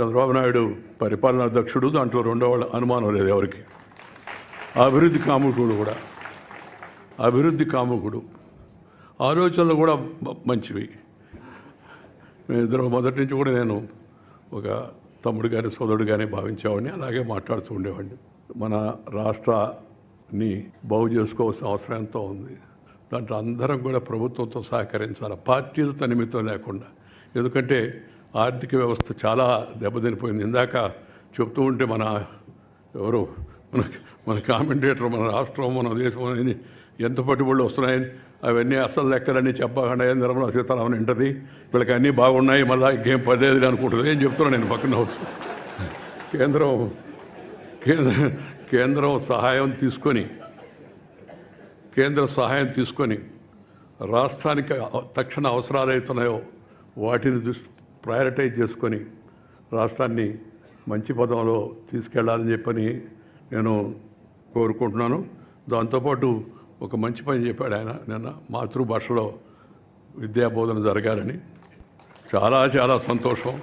చంద్రబాబు నాయుడు పరిపాలనాధ్యక్షుడు దాంట్లో రెండో వాళ్ళ అనుమానం లేదు ఎవరికి. అభివృద్ధి కాముకుడు కూడా. అభివృద్ధి కాముకుడు. ఆలోచనలు కూడా మంచివి. ఇద్దరు మొదటి నుంచి కూడా నేను ఒక తమ్ముడు కానీ సోదరుడు కానీ భావించేవాడిని అలాగే మాట్లాడుతూ ఉండేవాడిని. మన రాష్ట్రాన్ని బాగు చేసుకోవాల్సిన అవసరం ఎంతో ఉంది. దాంట్లో అందరం కూడా ప్రభుత్వంతో సహకరించాలి. పార్టీలతో నిమిత్తం లేకుండా. ఎందుకంటే ఆర్థిక వ్యవస్థ చాలా దెబ్బతినిపోయింది. ఇందాక చెప్తూ ఉంటే మన ఎవరు? మన మన కామెంటేటర్ మన రాష్ట్రం మన దేశం అని ఎంత పట్టుబడులు వస్తున్నాయని అవన్నీ అసలు లెక్కలన్నీ చెప్పకుండా నిర్మలా సీతారామన్ ఇంటది వీళ్ళకి అన్నీ బాగున్నాయి మళ్ళీ ఇంకేం పదేది అనుకుంటుంది. ఏం చెప్తున్నా నేను పక్కన కేంద్రం కేంద్ర కేంద్రం సహాయం తీసుకొని కేంద్ర సహాయం తీసుకొని రాష్ట్రానికి తక్షణ అవసరాలు అవుతున్నాయో వాటిని దృష్టి ప్రయారిటైజ్ చేసుకొని రాష్ట్రాన్ని మంచి పదంలో తీసుకెళ్ళాలని చెప్పని నేను కోరుకుంటున్నాను. దాంతోపాటు ఒక మంచి పని చెప్పాడు ఆయన నిన్న. మాతృభాషలో విద్యా బోధన జరగాలని. చాలా చాలా సంతోషం.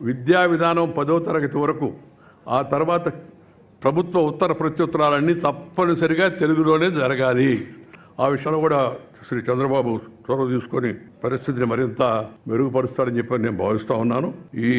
విద్యా విధానం పదో తరగతి వరకు ఆ తర్వాత ప్రభుత్వ ఉత్తర ప్రత్యుత్తరాలన్నీ తప్పనిసరిగా తెలుగులోనే జరగాలి. ఆ విషయంలో కూడా శ్రీ చంద్రబాబు చొరవ తీసుకొని పరిస్థితిని మరింత మెరుగుపరుస్తాడని చెప్పి నేను భావిస్తూ ఉన్నాను. ఈ